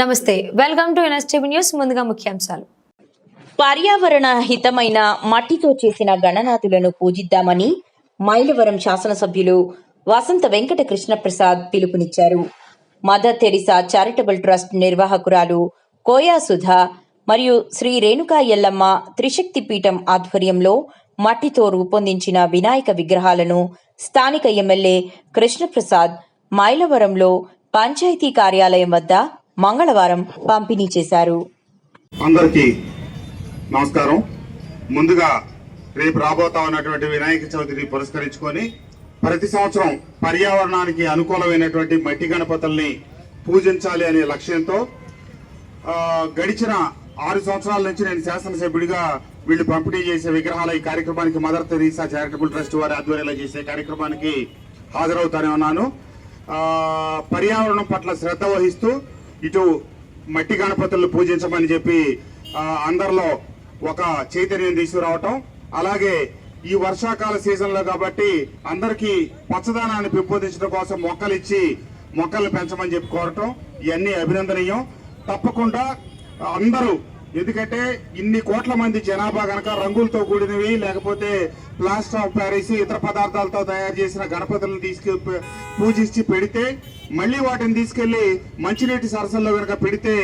నమస్తే welcome to NSTV news ముందుగా ముఖ్యాంశాలు. పర్యావరణ హితమైన మట్టితో చేసిన గణనాథులను పూజిద్దామని మైలవరం శాసనసభ్యులు వసంత వెంకట కృష్ణప్రసాద్ పిలుపునిచ్చారు. మదర్ తెరిసా చారిటబుల్ ట్రస్ట్ నిర్వాహకురాలు కోయా సుధా మరియు శ్రీ రేణుకా ఎల్లమ్మ త్రిశక్తి పీఠం ఆధ్వర్యంలో మట్టితో రూపొందించిన వినాయక విగ్రహాలను స్థానిక ఎమ్మెల్యే కృష్ణప్రసాద్ మైలవరంలో పంచాయతీ కార్యాలయం వద్ద మంగళవారం పంపిణీ చేశారు. అందరికీ నమస్కారం. ముందుగా రేపు రాబోతా ఉన్నటువంటి వినాయక చవితిని పురస్కరించుకొని ప్రతి సంవత్సరం పర్యావరణానికి అనుకూలమైనటువంటి మట్టి గణపతుల్ని పూజించాలి అనే లక్ష్యంతో గడిచిన ఆరు సంవత్సరాల నుంచి నేను శాసనసభ్యుడిగా వీళ్ళు పంపిణీ చేసే విగ్రహాల ఈ కార్యక్రమానికి మదర్ తెరీసా చారిటబుల్ ట్రస్ట్ వారి ఆధ్వర్యంలో చేసే కార్యక్రమానికి హాజరవుతానే ఉన్నాను. పర్యావరణం పట్ల శ్రద్ధ వహిస్తూ ఇటు మట్టి గణపతులను పూజించమని చెప్పి అందరిలో ఒక చైతన్యం తీసుకురావటం. అలాగే ఈ వర్షాకాల సీజన్లో కాబట్టి అందరికీ పచ్చదనాన్ని పెంపొందించడం కోసం మొక్కలు ఇచ్చి మొక్కల్ని పెంచమని చెప్పి కోరటం. ఇవన్నీ అభినందనీయం. తప్పకుండా అందరూ ఎందుకంటే ఇన్ని కోట్ల మంది జనాభా గనక రంగులతో కూడినవి లేకపోతే ప్లాస్టర్ ఆఫ్ ప్యారిస్ ఇతర పదార్థాలతో తయారు చేసిన గణపతులను తీసుకు పూజించి పెడితే మళ్ళీ వాటిని తీసుకెళ్ళి మంచినీటి సరస్సుల్లో గనక పెడితే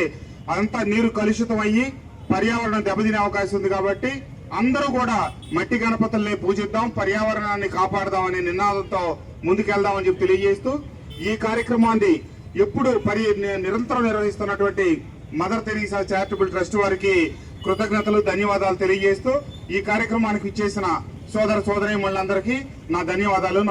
అంతా నీరు కలుషితం అయ్యి పర్యావరణం దెబ్బతినే అవకాశం ఉంది కాబట్టి అందరూ కూడా మట్టి గణపతుల్ని పూజిద్దాం పర్యావరణాన్ని కాపాడదాం అనే నినాదంతో ముందుకెళ్దామని చెప్పి తెలియజేస్తూ ఈ కార్యక్రమాన్ని ఎప్పుడు పరి నిరంతరం నిర్వహిస్తున్నటువంటి మదర్ తెరీసా చారిటబుల్ ట్రస్ట్ వారికి కృతజ్ఞతలు ధన్యవాదాలు తెలియజేస్తూ ఈ కార్యక్రమానికి ఇచ్చేసిన సోదర సోదరి నా ధన్యవాదాలు